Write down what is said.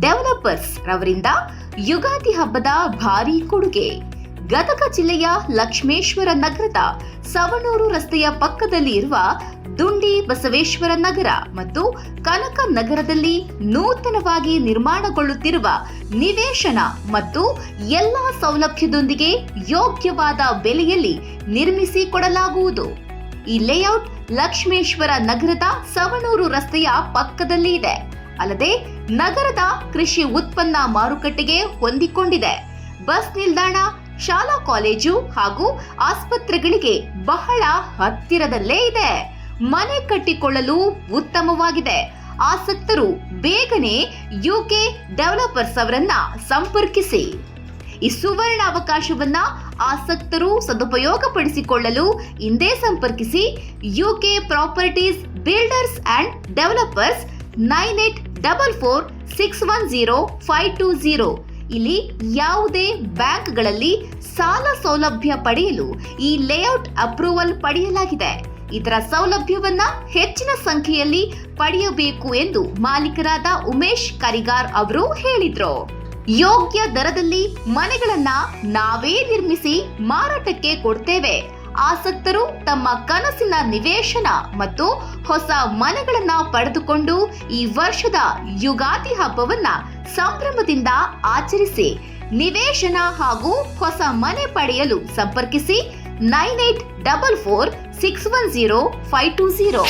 Developers ರವರಿಂದ ಯುಗಾದಿ ಹಬ್ಬದ ಭಾರಿ ಕೊಡುಗೆ. ಗದಗ ಜಿಲ್ಲೆಯ ಲಕ್ಷ್ಮೇಶ್ವರ ನಗರದ ಸವಣೂರು ರಸ್ತೆಯ ಪಕ್ಕದಲ್ಲಿ ಇರುವ ದುಂಡಿ ಬಸವೇಶ್ವರ ನಗರ ಮತ್ತು ಕನಕ ನಗರದಲ್ಲಿ ನೂತನವಾಗಿ ನಿರ್ಮಾಣಗೊಳ್ಳುತ್ತಿರುವ ನಿವೇಶನ ಮತ್ತು ಎಲ್ಲಾ ಸೌಲಭ್ಯದೊಂದಿಗೆ ಯೋಗ್ಯವಾದ ಬೆಲೆಯಲ್ಲಿ ನಿರ್ಮಿಸಿ ಕೊಡಲಾಗುವುದು. ಈ ಲೇಔಟ್ ಲಕ್ಷ್ಮೇಶ್ವರ ನಗರದ ಸವಣೂರು ರಸ್ತೆಯ ಪಕ್ಕದಲ್ಲಿ ಇದೆ. ಅಲ್ಲದೆ ನಗರದ ಕೃಷಿ ಉತ್ಪನ್ನ ಮಾರುಕಟ್ಟೆಗೆ ಹೊಂದಿಕೊಂಡಿದೆ. ಬಸ್ ನಿಲ್ದಾಣ, ಶಾಲಾ ಕಾಲೇಜು ಹಾಗೂ ಆಸ್ಪತ್ರೆಗಳಿಗೆ ಬಹಳ ಹತ್ತಿರದಲ್ಲೇ ಇದೆ. ಮನೆ ಕಟ್ಟಿಕೊಳ್ಳಲು ಉತ್ತಮವಾಗಿದೆ. ಆಸಕ್ತರು ಬೇಗನೆ ಯುಕೆ ಡೆವಲಪರ್ಸ್ ಅವರನ್ನ ಸಂಪರ್ಕಿಸಿ. ಈ ಸುವರ್ಣ ಅವಕಾಶವನ್ನ ಆಸಕ್ತರು ಸದುಪಯೋಗಪಡಿಸಿಕೊಳ್ಳಲು ಇಂದೇ ಸಂಪರ್ಕಿಸಿ UK properties builders and developers nine eight double four six one zero five two zero. ಇಲ್ಲಿ ಯಾವುದೇ ಬ್ಯಾಂಕ್ಗಳಲ್ಲಿ ಸಾಲ ಸೌಲಭ್ಯ ಪಡೆಯಲು ಈ ಲೇಔಟ್ ಅಪ್ರೂವಲ್ ಪಡೆಯಲಾಗಿದೆ. ಇದರ ಸೌಲಭ್ಯವನ್ನ ಹೆಚ್ಚಿನ ಸಂಖ್ಯೆಯಲ್ಲಿ ಪಡೆಯಬೇಕು ಎಂದು ಮಾಲೀಕರಾದ ಉಮೇಶ್ ಕರಿಗಾರ್ ಅವರು ಹೇಳಿದ್ರು. ಯೋಗ್ಯ ದರದಲ್ಲಿ ಮನೆಗಳನ್ನ ನಾವೇ ನಿರ್ಮಿಸಿ ಮಾರಾಟಕ್ಕೆ ಕೊಡ್ತೇವೆ. ಆಸಕ್ತರು ತಮ್ಮ ಕನಸಿನ ನಿವೇಶನ ಮತ್ತು ಹೊಸ ಮನೆಗಳನ್ನ ಪಡೆದುಕೊಂಡು ಈ ವರ್ಷದ ಯುಗಾದಿ ಹಬ್ಬವನ್ನ ಸಂಭ್ರಮದಿಂದ ಆಚರಿಸಿ, ನಿವೇಶನ ಹಾಗೂ ಹೊಸ ಮನೆ ಪಡೆಯಲು ಸಂಪರ್ಕಿಸಿ nine eight double four six one zero five two zero.